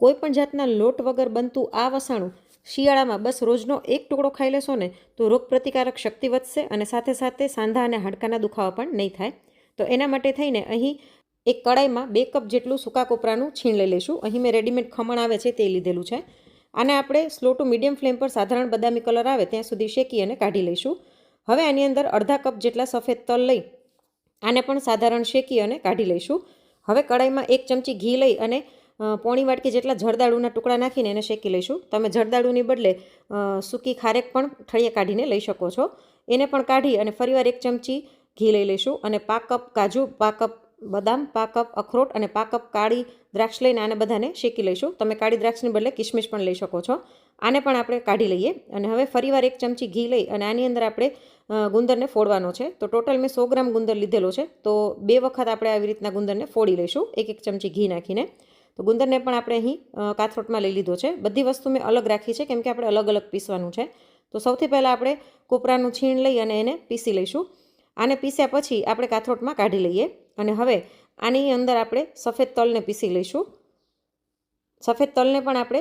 કોઈ પણ જાતના લોટ વગર બનતું આ વસાણું શિયાળામાં બસ રોજનો એક ટુકડો ખાઈ લેશો ને તો રોગ પ્રતિકારક શક્તિ વધશે અને સાથે સાથે સાંધા અને હાડકાના દુખાવા પણ નહીં થાય. તો એના માટે થઈને અહીં એક કડાઈમાં બે કપ જેટલું સૂકા કોપરાનું છીણ લઈ લઈશું. અહીં મેં રેડીમેડ ખમણ આવે છે તે લીધેલું છે. આને આપણે સ્લો ટુ મીડિયમ ફ્લેમ પર સાધારણ બદામી કલર આવે ત્યાં સુધી શેકી અને કાઢી લઈશું. હવે આની અંદર અડધા કપ જેટલા સફેદ તલ લઈ આને પણ સાધારણ શેકી અને કાઢી લઈશું. હવે કડાઈમાં એક ચમચી ઘી લઈ અને પોણી વાટકી જેટલા જરદાળુના ટુકડા નાખીને એને શેકી લઈશું. તમે જરદાળુની બદલે સૂકી ખારેક પણ ઠળિયે કાઢીને લઈ શકો છો. એને પણ કાઢી અને ફરીવાર એક ચમચી ઘી લઈ લઈશું અને પા કપ કાજુ પા કપ બદામ પા કપ અખરોટ અને પા કપ કાળી દ્રાક્ષ લઈને આને બધાને શેકી લઈશું. તમે કાળી દ્રાક્ષની બદલે કિશમિશ પણ લઈ શકો છો. આને પણ આપણે કાઢી લઈએ અને હવે ફરીવાર એક ચમચી ઘી લઈ અને આની અંદર આપણે ગુંદરને ફોડવાનો છે. તો ટોટલ મેં સો ગ્રામ ગુંદર લીધેલો છે. તો બે વખત આપણે આવી રીતના ગુંદરને ફોડી લઈશું. એક એક ચમચી ઘી નાખીને. તો ગુંદરને પણ આપણે અહીં કાથરોટમાં લઈ લીધો છે. બધી વસ્તુ મેં અલગ રાખી છે, કેમ કે આપણે અલગ અલગ પીસવાનું છે. તો સૌથી પહેલાં આપણે કોપરાનું છીણ લઈ અને એને પીસી લઈશું. આને પીસ્યા પછી આપણે કાથરોટમાં કાઢી લઈએ. અને હવે આની અંદર આપણે સફેદ તલને પીસી લઈશું. સફેદ તલને પણ આપણે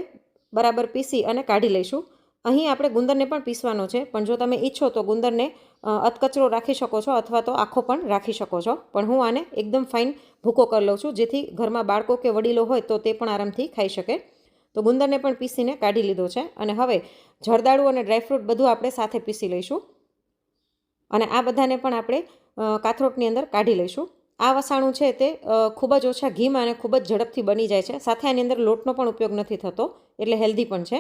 બરાબર પીસી અને કાઢી લઈશું. અહીં આપણે ગુંદરને પણ પીસવાનો છે, પણ જો તમે ઈચ્છો તો ગુંદરને અતકચરો રાખી શકો છો અથવા તો આખો પણ રાખી શકો છો. પણ હું આને એકદમ ફાઇન ભૂકો કરી લઉં છું, જેથી ઘરમાં બાળકો કે વડીલો હોય તો તે પણ આરામથી ખાઈ શકે. તો ગુંદરને પણ પીસીને કાઢી લીધો છે. અને હવે જરદાળુ અને ડ્રાયફ્રૂટ બધું આપણે સાથે પીસી લઈશું. અને આ બધાને પણ આપણે કાથરોટની અંદર કાઢી લઈશું. આ વસાણું છે તે ખૂબ જ ઓછા ઘીમાં અને ખૂબ જ ઝડપથી બની જાય છે. સાથે આની અંદર લોટનો પણ ઉપયોગ નથી થતો, એટલે હેલ્ધી પણ છે.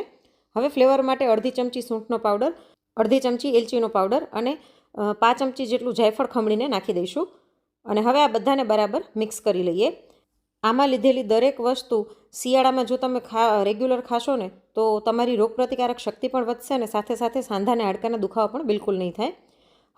હવે ફ્લેવર માટે અડધી ચમચી સૂંઠનો પાવડર, અડધી ચમચી એલચીનો પાવડર અને પાંચ ચમચી જેટલું જાયફળ ખમણીને નાખી દઈશું. અને હવે આ બધાને બરાબર મિક્સ કરી લઈએ. આમાં લીધેલી દરેક વસ્તુ શિયાળામાં જો તમે ખા, રેગ્યુલર ખાશો ને, તો તમારી રોગપ્રતિકારક શક્તિ પણ વધશે અને સાથે સાથે સાંધાને હાડકાના દુખાવા પણ બિલકુલ નહીં થાય.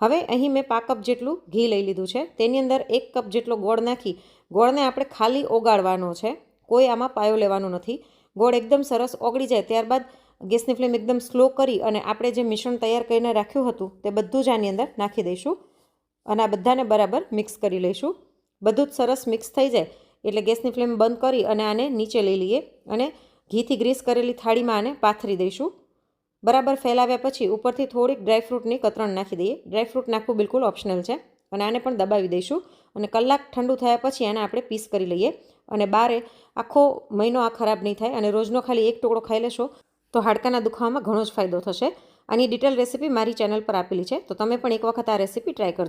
હવે અહીં મેં પા કપ જેટલું ઘી લઈ લીધું છે. તેની અંદર એક કપ જેટલો ગોળ નાખી, ગોળને આપણે ખાલી ઓગાળવાનો છે. કોઈ આમાં પાયો લેવાનો નથી. ગોળ એકદમ સરસ ઓગળી જાય ત્યારબાદ ગેસની ફ્લેમ એકદમ સ્લો કરી અને આપણે જે મિશ્રણ તૈયાર કરીને રાખ્યું હતું તે બધું જ આની અંદર નાખી દઈશું અને આ બધાને બરાબર મિક્સ કરી લઈશું. બધું જ સરસ મિક્સ થઈ જાય એટલે ગેસની ફ્લેમ બંધ કરી અને આને નીચે લઈ લઈએ અને ઘીથી ગ્રીસ કરેલી થાળીમાં આને પાથરી દઈશું. બરાબર ફેલાવ્યા પછી ઉપરથી થોડીક ડ્રાયફ્રૂટની કતરણ નાખી દઈએ. ડ્રાયફ્રૂટ નાખવું બિલકુલ ઓપ્શનલ છે અને આને પણ દબાવી દઈશું અને કલાક ઠંડુ થયા પછી આને આપણે પીસ કરી લઈએ અને બારે આખો મહિનો આ ખરાબ નહીં થાય અને રોજનો ખાલી એક ટુકડો ખાઈ લેશો તો હાડકાના દુખાવામાં ઘણો જ ફાયદો થશે. આની ડિટેલ રેસીપી મારી ચેનલ પર આપેલી છે. તો તમે પણ એક વખત આ રેસીપી ટ્રાય કરજો.